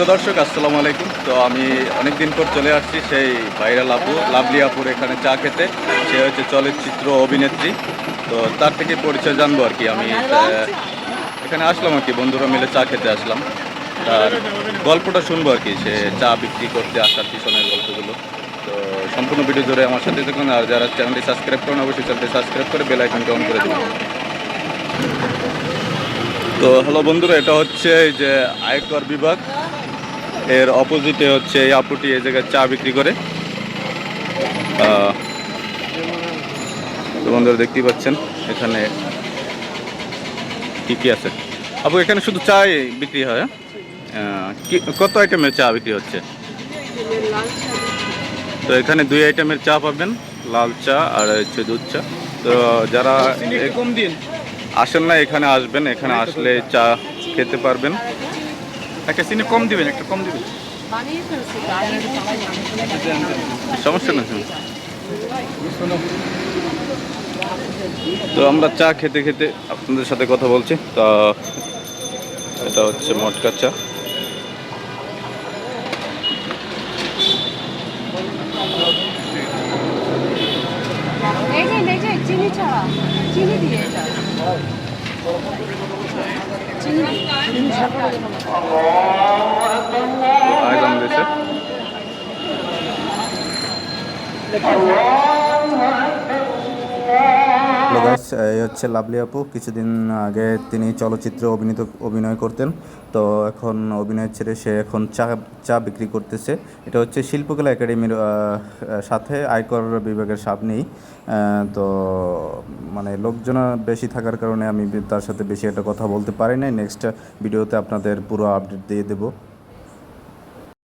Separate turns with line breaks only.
প্রিয় দর্শক, আসসালামু আলাইকুম। তো আমি অনেক দিন পর চলে আসছি সেই ভাইরাল আপু, লাভলি আপুর এখানে চা খেতে। সে হচ্ছে চলচ্চিত্র অভিনেত্রী। তো তার থেকে পরিচয় জানব আর কি। আমি এখানে আসলাম আর কি, বন্ধুরা মিলে চা খেতে আসলাম। তার গল্পটা শুনব আর কি, সে চা বিক্রি করতে আসার পিছনের গল্পগুলো। তো সম্পূর্ণ ভিডিও জুড়ে আমার সাথে দেখুন আর যারা চ্যানেলটি সাবস্ক্রাইব করেন, অবশ্যই চ্যানেলটি সাবস্ক্রাইব করে বেল আইকনটা অন করে দেবেন। তো হ্যালো বন্ধুরা, এটা হচ্ছে যে আয়কর বিভাগ। এর অপোজিটে হচ্ছে এই আপুটি এই জায়গায় চা বিক্রি করে। বন্ধুরা দেখতেই পাচ্ছেন এখানে কি কি আছে? আপু এখানে শুধু চা বিক্রি হয় হ্যাঁ? কত আইটেমের চা বিক্রি হচ্ছে? তো এখানে দুই আইটেমের চা পাবেন লাল চা আর হচ্ছে দুধ চা। তো যারা আসেন না এখানে আসবেন এখানে আসলে চা খেতে পারবেন।
একটা চিনি কম দিবেন একটা কম দিবেন।
সমস্যা না তো আমরা চা খেতে খেতে আপনাদের সাথে কথা বলছি। তা এটা হচ্ছে মটকা চা।
চিনি দিয়ে
আয়োজন দিয়েছে।
হ্যালো এই হচ্ছে লাভলি আপু কিছুদিন আগে তিনি চলচ্চিত্রে অভিনীত, অভিনয় করতেন। তো এখন অভিনয় ছেড়ে সে এখন চা চা বিক্রি করতেছে। এটা হচ্ছে শিল্পকলা একাডেমির সাথে আয়কর বিভাগের সামনেই তো মানে লোকজন বেশি থাকার কারণে আমি তার সাথে বেশি একটা কথা বলতে পারি নাই। নেক্সট ভিডিওতে আপনাদের পুরো আপডেট দিয়ে দেবো।